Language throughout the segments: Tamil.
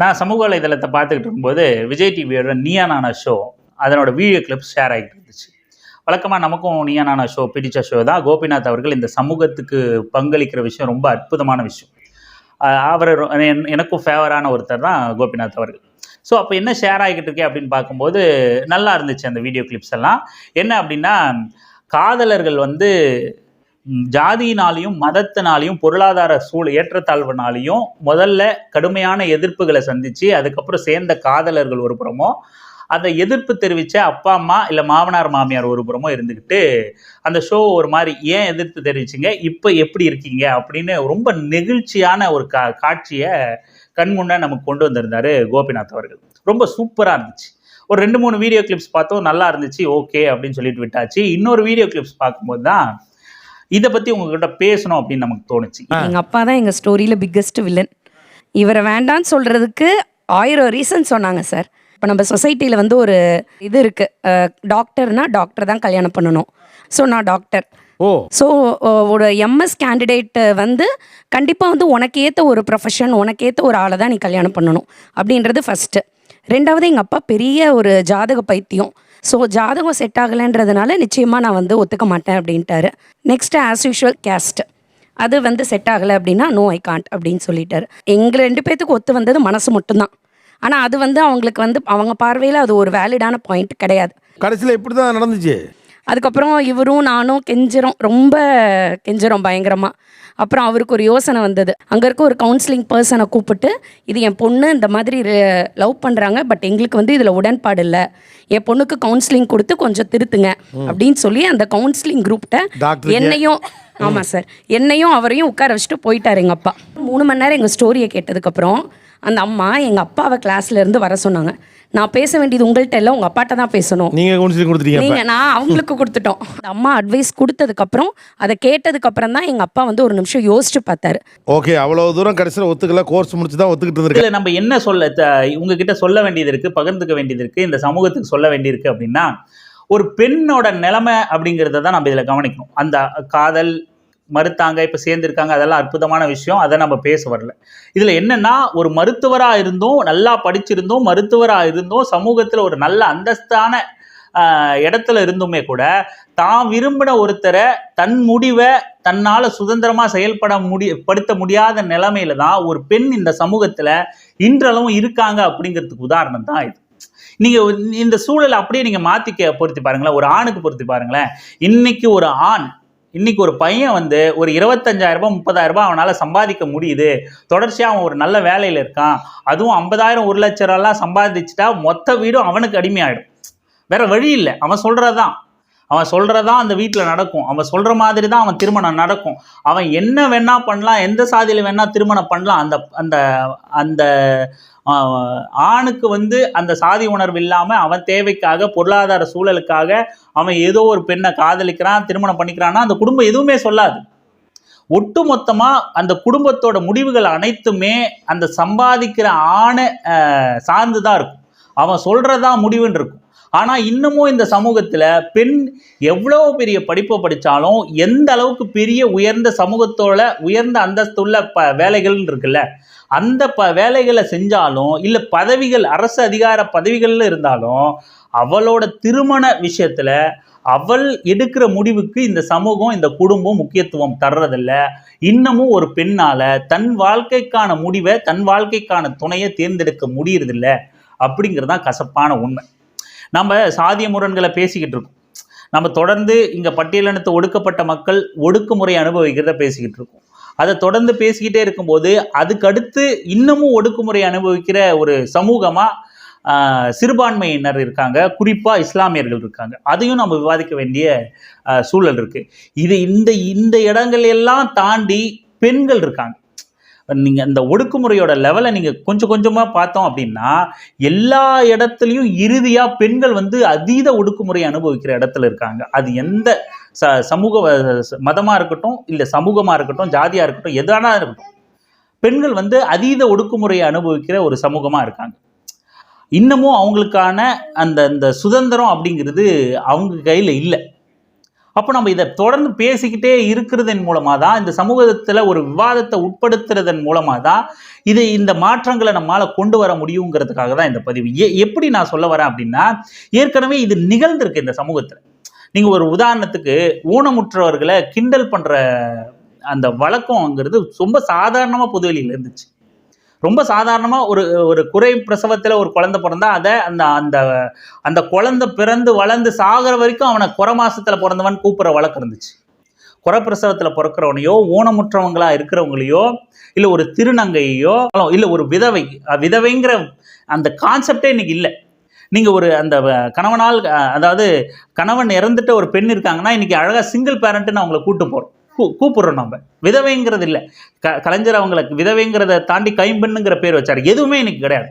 நான் சமூக வலைதளத்தை பார்த்துக்கிட்டு இருக்கும்போது விஜய் டிவியோட நீயானான நானா ஷோ அதனோட வீடியோ கிளிப்ஸ் ஷேர் ஆகிட்டு இருந்துச்சு. வழக்கமாக நமக்கும் நீயா நானா ஷோ பிடிச்ச ஷோ தான். கோபிநாத் அவர்கள் இந்த சமூகத்துக்கு பங்களிக்கிற விஷயம் ரொம்ப அற்புதமான விஷயம். அவர் என்- எனக்கும் ஃபேவரான ஒருத்தர் தான் கோபிநாத் அவர்கள். ஸோ அப்போ என்ன ஷேர் ஆகிக்கிட்டு இருக்கே அப்படின்னு பார்க்கும்போது நல்லா இருந்துச்சு அந்த வீடியோ கிளிப்ஸ் எல்லாம். என்ன அப்படின்னா காதலர்கள் வந்து ஜாதியினாலையும் மதத்தினாலையும் பொருளாதார சூழ் ஏற்றத்தாழ்வுனாலையும் முதல்ல கடுமையான எதிர்ப்புகளை சந்திச்சு அதுக்கப்புறம் சேர்ந்த காதலர்கள் ஒரு புறமோ அந்த எதிர்ப்பு தெரிவித்த அப்பா அம்மா இல்லை மாமனார் மாமியார் ஒரு புறமோ இருந்துக்கிட்டு அந்த ஷோ ஒரு மாதிரி ஏன் எதிர்ப்பு தெரிவிச்சிங்க? இப்போ எப்படி இருக்கீங்க? அப்படின்னு ரொம்ப நெகிழ்ச்சியான ஒரு கா காட்சியை கண் முன்னே நமக்கு கொண்டு வந்திருந்தாரு கோபிநாத் அவர்கள். ரொம்ப சூப்பராக இருந்துச்சு. ஒரு ரெண்டு மூணு வீடியோ கிளிப்ஸ் பார்த்தோம் நல்லா இருந்துச்சு ஓகே அப்படின்னு சொல்லிட்டு விட்டாச்சு. இன்னொரு வீடியோ கிளிப்ஸ் பார்க்கும்போது தான் இதை பற்றி உங்ககிட்ட பேசணும் அப்படின்னு நமக்கு தோணுச்சு. எங்க அப்பா தான் எங்க ஸ்டோரியில பிக்கெஸ்ட் வில்லன் இவரை வேண்டான்னு சொல்றதுக்கு ஆயிரம் ரீசன் சொன்னாங்க சார் இப்போ நம்ம சொசைட்டியில் வந்து ஒரு இது இருக்கு. டாக்டர்னா டாக்டர் தான் கல்யாணம் பண்ணணும். ஸோ நான் டாக்டர் ஓ. ஸோ ஒரு எம்எஸ் கேண்டிடேட் வந்து கண்டிப்பாக வந்து உனக்கு ஏற்ற ஒரு ப்ரொஃபஷன் உனக்கு ஏற்ற ஒரு ஆளை தான் நீ கல்யாணம் பண்ணணும் அப்படின்றது ஃபஸ்ட்டு ரெண்டாவது எங்கள் அப்பா பெரிய ஒரு ஜாதக பைத்தியம். ஸோ ஜாதகம் செட் ஆகலைன்றதுனால நிச்சயமாக நான் வந்து ஒத்துக்க மாட்டேன் அப்படின்ட்டாரு. நெக்ஸ்ட்டு ஆஸ் யூஷுவல் கேஸ்ட் அது வந்து செட் ஆகலை அப்படின்னா நோ ஐ காண்ட் அப்படின்னு சொல்லிட்டாரு. எங்கள் ரெண்டு பேர்த்துக்கு ஒத்து வந்தது மனசு மட்டும்தான். ஆனால் அது வந்து அவங்களுக்கு வந்து அவங்க பார்வையில் அது ஒரு வேலிடான பாயிண்ட் கிடையாது. கடைசியில் இப்படி தான் நடந்துச்சு? அதுக்கப்புறம் இவரும் நானும் கெஞ்சிரோம் ரொம்ப கெஞ்சிரோம் பயங்கரமாக அப்புறம் அவருக்கு ஒரு யோசனை வந்தது. அங்கே இருக்க ஒரு கவுன்சிலிங் பர்சனை கூப்பிட்டு இது என் பொண்ணு இந்த மாதிரி லவ் பண்ணுறாங்க பட் எங்களுக்கு வந்து இதில் உடன்பாடு இல்லை. என் பொண்ணுக்கு கவுன்சிலிங் கொடுத்து கொஞ்சம் திருத்துங்க. அப்படின்னு சொல்லி அந்த கவுன்சிலிங் குரூப்கிட்ட என்னையும் ஆமாம் சார் என்னையும் அவரையும் உட்கார வச்சுட்டு போயிட்டார் எங்கள் அப்பா. மூணு மணி நேரம் எங்கள் ஸ்டோரியை கேட்டதுக்கப்புறம் அந்த அம்மா எங்கள் அப்பாவை கிளாஸ்ல இருந்து வர சொன்னாங்க. நான் பேச வேண்டியது உங்கள்கிட்ட இல்லை உங்கள் அப்பாட்ட தான் பேசணும். நீங்கள் கவுன்சிலிங் கொடுத்துட்டீங்க நீங்க நான் அவங்களுக்கு கொடுத்துட்டோம். அம்மா அட்வைஸ் கொடுத்ததுக்கு அப்புறம் அதை கேட்டதுக்கு அப்புறம் தான் எங்க அப்பா வந்து ஒரு நிமிஷம் யோசிச்சு பார்த்தாரு. ஓகே அவ்வளோ தூரம் கடைசியில் ஒத்துக்கல கோர்ஸ் முடிச்சு தான் ஒத்துக்கிட்டு இருந்திருக்கேன். இதில் நம்ம என்ன சொல்ல த- உங்ககிட்ட சொல்ல வேண்டியது இருக்கு பகிர்ந்துக்க வேண்டியது இருக்கு இந்த சமூகத்துக்கு சொல்ல வேண்டியிருக்கு அப்படின்னா ஒரு பெண்ணோட நிலைமை அப்படிங்கிறத தான் நம்ம இதில் கவனிக்கணும். அந்த காதல் மறுத்தாங்க இப்போ சேர்ந்துருக்காங்க அதெல்லாம் அற்புதமான விஷயம். அதை நம்ம பேச வரல. இதில் என்னென்னா ஒரு மருத்துவராக இருந்தும் நல்லா படிச்சிருந்தோம் மருத்துவராக இருந்தும் சமூகத்தில் ஒரு நல்ல அந்தஸ்தான இடத்துல இருந்துமே கூட தான் விரும்பின ஒருத்தரை தன் முடிவை தன்னால் சுதந்திரமாக செயல்பட முடி படுத்த முடியாத நிலைமையில தான் ஒரு பெண் இந்த சமூகத்தில் இன்றளவும் இருக்காங்க அப்படிங்கிறதுக்கு உதாரணம் தான் இது. நீங்கள் இந்த சூழலை அப்படியே நீங்கள் மாற்றிக்க பொருத்தி பாருங்களேன் ஒரு ஆணுக்கு பொருத்தி பாருங்களேன். இன்னைக்கு ஒரு ஆண் இன்னைக்கு ஒரு பையன் வந்து ஒரு இருபத்தஞ்சாயிரம் ரூபாய் முப்பதாயிரம் ரூபாய் அவனால் சம்பாதிக்க முடியுது. தொடர்ச்சியாக அவன் ஒரு நல்ல வேலையில் இருக்கான். அதுவும் ஐம்பதாயிரம் ஒரு லட்ச ரூபாலாம் சம்பாதிச்சுட்டா மொத்த வீடும் அவனுக்கு அடிமையாயிடும். வேற வழி இல்லை. அவன் சொல்கிறதான் அவன் சொல்கிறதான் அந்த வீட்டில் நடக்கும். அவன் சொல்கிற மாதிரி தான் அவன் திருமணம் நடக்கும். அவன் என்ன வேணா பண்ணலாம் எந்த சாதியில் வேணா திருமணம் பண்ணலாம். அந்த அந்த அந்த ஆணுக்கு வந்து அந்த சாதி உணர்வு இல்லாமல் அவன் தேவைக்காக பொருளாதார சூழலுக்காக அவன் ஏதோ ஒரு பெண்ணை காதலிக்கிறான் திருமணம் பண்ணிக்கிறான்னா அந்த குடும்பம் எதுவுமே சொல்லாது. ஒட்டுமொத்தமாக அந்த குடும்பத்தோட முடிவுகள் அனைத்துமே அந்த சம்பாதிக்கிற ஆணை சார்ந்து தான் இருக்கும். அவன் சொல்கிறதா முடிவுன்னு இருக்கும். ஆனால் இன்னமும் இந்த சமூகத்தில் பெண் எவ்வளோ பெரிய படிப்பை படித்தாலும் எந்த அளவுக்கு பெரிய உயர்ந்த சமூகத்தோட உயர்ந்த அந்தஸ்துள்ள ப வேலைகள் இருக்குல்ல அந்த ப வேலைகளை செஞ்சாலும் இல்லை பதவிகள் அரசு அதிகார பதவிகளில் இருந்தாலும் அவளோட திருமண விஷயத்தில் அவள் எடுக்கிற முடிவுக்கு இந்த சமூகம் இந்த குடும்பம் முக்கியத்துவம் தர்றதில்ல. இன்னமும் ஒரு பெண்ணால் தன் வாழ்க்கைக்கான முடிவை தன் வாழ்க்கைக்கான துணையை தேர்ந்தெடுக்க முடியறதில்ல. அப்படிங்கிறது தான் கசப்பான உண்மை. நம்ம சாதிய முரண்களை பேசிக்கிட்டு இருக்கோம். நம்ம தொடர்ந்து இங்கே பட்டியலினத்து ஒடுக்கப்பட்ட மக்கள் ஒடுக்குமுறை அனுபவிக்கிறத பேசிக்கிட்டு இருக்கோம். அதை தொடர்ந்து பேசிக்கிட்டே இருக்கும்போது அதுக்கடுத்து இன்னமும் ஒடுக்குமுறை அனுபவிக்கிற ஒரு சமூகமாக சிறுபான்மையினர் இருக்காங்க. குறிப்பாக இஸ்லாமியர்கள் இருக்காங்க. அதையும் நம்ம விவாதிக்க வேண்டிய சூழல் இருக்குது இது இந்த இந்த இடங்கள் எல்லாம் தாண்டி பெண்கள் இருக்காங்க. நீங்கள் இந்த ஒடுக்குமுறையோட லெவலை நீங்கள் கொஞ்சம் கொஞ்சமாக பார்த்தோம் அப்படின்னா எல்லா இடத்துலையும் இறுதியாக பெண்கள் வந்து அதீத ஒடுக்குமுறை அனுபவிக்கிற இடத்துல இருக்காங்க. அது எந்த ச சமூக மதமாக இருக்கட்டும் இல்லை சமூகமாக இருக்கட்டும் ஜாதியாக இருக்கட்டும் எதானா இருக்கட்டும். பெண்கள் வந்து அதீத ஒடுக்குமுறையை அனுபவிக்கிற ஒரு சமூகமாக இருக்காங்க. இன்னமும் அவங்களுக்கான அந்த அந்த சுதந்திரம் அப்படிங்கிறது அவங்க கையில் இல்லை. அப்போ நம்ம இதை தொடர்ந்து பேசிக்கிட்டே இருக்கிறதன் மூலமாக தான் இந்த சமூகத்தில் ஒரு விவாதத்தை உட்படுத்துறதன் மூலமாக தான் இது இந்த மாற்றங்களை நம்மளால் கொண்டு வர முடியுங்கிறதுக்காக தான் இந்த பதிவு. எ எப்படி நான் சொல்ல வரேன் அப்படின்னா ஏற்கனவே இது நிகழ்ந்திருக்கு இந்த சமூகத்தில். நீங்கள் ஒரு உதாரணத்துக்கு ஊனமுற்றவர்களை கிண்டல் பண்ணுற அந்த வழக்கம்ங்கிறது ரொம்ப சாதாரணமாக பொதுவெளியில் இருந்துச்சு. ரொம்ப சாதாரணமாக ஒரு ஒரு குறை பிரசவத்தில் ஒரு குழந்தை பிறந்தா அதை அந்த அந்த அந்த குழந்தை பிறந்து வளர்ந்து சாகிற வரைக்கும் அவனை குறை மாதத்தில் பிறந்தவன் கூப்பிட்ற வழக்கு இருந்துச்சு. குறை பிரசவத்தில் பிறக்கிறவனையோ ஊனமுற்றவங்களா இருக்கிறவங்களையோ இல்லை ஒரு திருநங்கையோ இல்லை ஒரு விதவை விதவைங்கிற அந்த கான்செப்டே இன்னைக்கு இல்லை. நீங்கள் ஒரு அந்த வ- கணவனால் அதாவது கணவன் இறந்துட்ட ஒரு பெண் இருக்காங்கன்னா இன்றைக்கி அழகாக சிங்கிள் பேரண்ட்டுன்னு அவங்கள கூட்டு போகிறோம் கூப்பிடுறோம் நம்ம விதவைங்கிறது இல்லை. க கலைஞர் அவங்களுக்கு விதவைங்கிறத தாண்டி கைம்பெண்ணுங்கிற பேர் வச்சார். எதுவுமே இன்னைக்கு கிடையாது.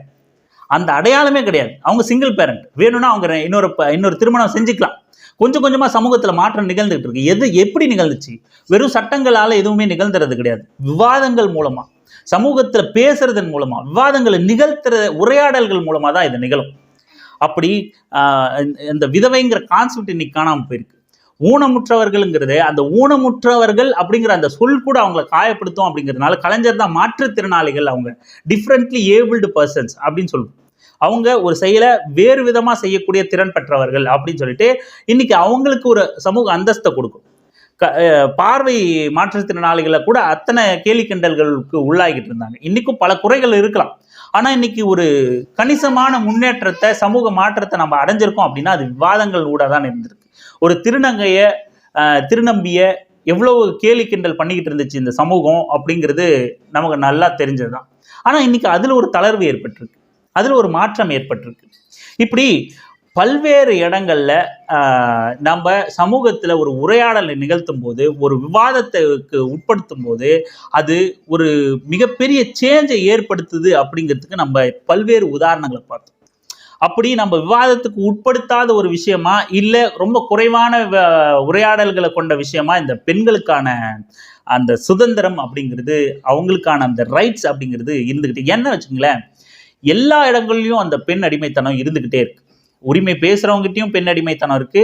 அந்த அடையாளமே கிடையாது. அவங்க சிங்கிள் பேரண்ட் வேணும்னா அவங்க இன்னொரு இன்னொரு திருமணம் செஞ்சுக்கலாம். கொஞ்சம் கொஞ்சமாக சமூகத்தில் மாற்றம் நிகழ்ந்துகிட்டு இருக்கு. எது எப்படி நிகழ்ந்துச்சு? வெறும் சட்டங்களால் எதுவுமே நிகழ்ந்துறது கிடையாது. விவாதங்கள் மூலமாக சமூகத்தில் பேசுறதன் மூலமாக விவாதங்களை நிகழ்த்துற உரையாடல்கள் மூலமாக தான் இது நிகழும். அப்படி இந்த- இந்த விதவைங்கிற கான்செப்ட் இன்னைக்கு காணாமல் போயிருக்கு. ஊனமுற்றவர்கள்ங்கிறது அந்த ஊனமுற்றவர்கள் அப்படிங்கிற அந்த சொல் கூட அவங்கள காயப்படுத்தும் அப்படிங்கிறதுனால கலைஞர் தான் மாற்றுத்திறனாளிகள் அவங்க. டிஃப்ரெண்ட்லி ஏபிள்டு பர்சன்ஸ் அப்படின்னு சொல்லுவோம். அவங்க ஒரு செயலை வேறு விதமாக செய்யக்கூடிய திறன் பெற்றவர்கள் அப்படின்னு சொல்லிட்டு இன்னைக்கு அவங்களுக்கு ஒரு சமூக அந்தஸ்தை கொடுக்கும். க- பார்வை மாற்றுத்திறனாளிகளை கூட அத்தனை கேலி கிண்டல்களுக்கு உள்ளாகிட்டு இருந்தாங்க. இன்னைக்கும் பல குறைகள் இருக்கலாம். ஆனால் இன்னைக்கு ஒரு கணிசமான முன்னேற்றத்தை சமூக மாற்றத்தை நம்ம அடைஞ்சிருக்கோம் அப்படின்னா அது விவாதங்கள் கூட தான் இருந்திருக்கு. ஒரு திருநங்கைய திருநம்பிய எவ்வளவு கேலி கிண்டல் பண்ணிக்கிட்டு இருந்துச்சு இந்த சமூகம் அப்படிங்கிறது நமக்கு நல்லா தெரிஞ்சது தான் ஆனால் இன்னைக்கு அதில் ஒரு தளர்வு ஏற்பட்டிருக்கு. அதில் ஒரு மாற்றம் ஏற்பட்டிருக்கு. இப்படி பல்வேறு இடங்கள்ல நம்ம சமூகத்தில் ஒரு உரையாடலை நிகழ்த்தும் போது ஒரு விவாதத்துக்கு உட்படுத்தும் போது அது ஒரு மிகப்பெரிய சேஞ்சை ஏற்படுத்துது அப்படிங்கிறதுக்கு நம்ம பல்வேறு உதாரணங்களை பார்த்தோம். அப்படி நம்ம விவாதத்துக்கு உட்படுத்தாத ஒரு விஷயமா இல்லை ரொம்ப குறைவான வ- உரையாடல்களை கொண்ட விஷயமா இந்த பெண்களுக்கான அந்த சுதந்திரம் அப்படிங்கிறது அவங்களுக்கான அந்த ரைட்ஸ் அப்படிங்கிறது இருந்துக்கிட்டு என்ன வச்சுங்களேன் எல்லா இடங்கள்லையும் அந்த பெண் அடிமைத்தனம் இருந்துக்கிட்டே இருக்கு. உரிமை பேசுகிறவங்ககிட்டயும் பெண் அடிமைத்தனம் இருக்கு.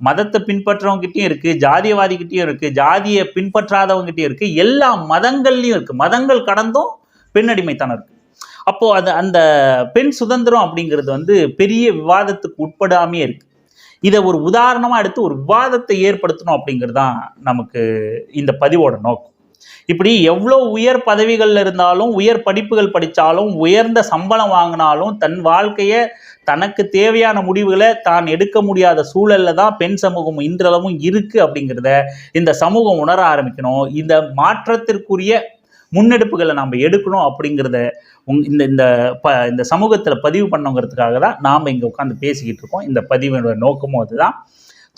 மதத்தை பின்பற்றுறவங்ககிட்டயும் இருக்கு. ஜாதியவாதிகிட்டயும் இருக்கு. ஜாதியை பின்பற்றாதவங்ககிட்டயும் இருக்கு. எல்லா மதங்கள்லையும் இருக்கு. மதங்கள் கடந்தும் பெண்ணடிமைத்தனம் இருக்குது இருக்கு. அப்போ அது அந்த பெண் சுதந்திரம் அப்படிங்கிறது வந்து பெரிய விவாதத்துக்கு உட்படாமே இருக்கு. இதை ஒரு உதாரணமாக எடுத்து ஒரு விவாதத்தை ஏற்படுத்தணும் அப்படிங்கிறது தான் நமக்கு இந்த பதிவோட நோக்கம். இப்படி எவ்வளோ உயர் பதவிகளில் இருந்தாலும் உயர் படிப்புகள் படித்தாலும் உயர்ந்த சம்பளம் வாங்கினாலும் தன் வாழ்க்கையை தனக்கு தேவையான முடிவுகளை தான் எடுக்க முடியாத சூழல்ல தான் பெண் சமூகம் இன்றளவும் இருக்குது அப்படிங்கிறத இந்த சமூகம் உணர ஆரம்பிக்கணும். இந்த மாற்றத்திற்குரிய முன்னெடுப்புகளை நம்ம எடுக்கணும் அப்படிங்கிறத உங் இந்த இந்த ப இந்த சமூகத்தில் பதிவு பண்ணுங்கிறதுக்காக தான் நாம் இங்கே உட்காந்து பேசிக்கிட்டு இருக்கோம். இந்த பதிவினோட நோக்கமும் அதுதான்.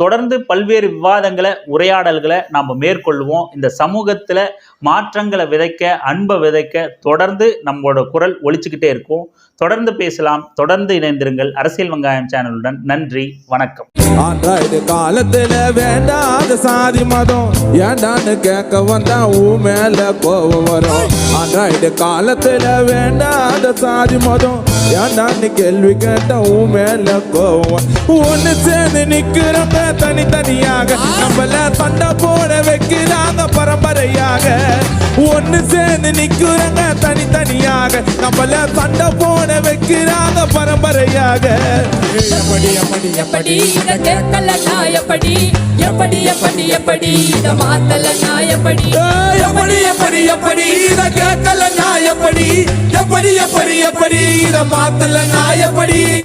தொடர்ந்து பல்வேறு விவாதங்களை உரையாடல்களை நாம் மேற்கொள்வோம். இந்த சமூகத்தில் மாற்றங்களை விதைக்க அன்பை விதைக்க தொடர்ந்து நம்மளோட குரல் ஒழிச்சுக்கிட்டே இருக்கும். தொடர்ந்து பேசலாம். தொடர்ந்து இணைந்திருங்கள் அரசியல் வெங்காயம் சேனலுடன். நன்றி. வணக்கம். ஆண்ட்ராய்டு காலத்துல வேண்டாத சாதி மதம். ஏண்டான்னு கேட்க வந்தா ஊ மேல கோவம் வரும். ஆண்ட்ராய்டு காலத்துல வேண்டாத சாதி மதம். ஏண்டான்னு கேள்வி கேட்டா ஊ மேல கோவம் ஒன்னு சேர்ந்து நிக்கிறப்ப தனித்தனியாக. நம்மள சண்டை போட வைக்கிறாங்க பரம்பரையாக. ஒண்ணு சேர்ந்து நிக்கிறவங்க தனித்தனியாக. நம்மள சண்டை போட வைக்கிறாங்க பரம்பரையாக. எப்படி எப்படி எப்படி இத கேட்கல நான் எப்படி? எப்படி எப்படி இத மாத்தல நான் எப்படி? எப்படி எப்படி இத கேட்கல நான் எப்படி எப்படி எப்படி? இத மாத்தல நான் எப்படி?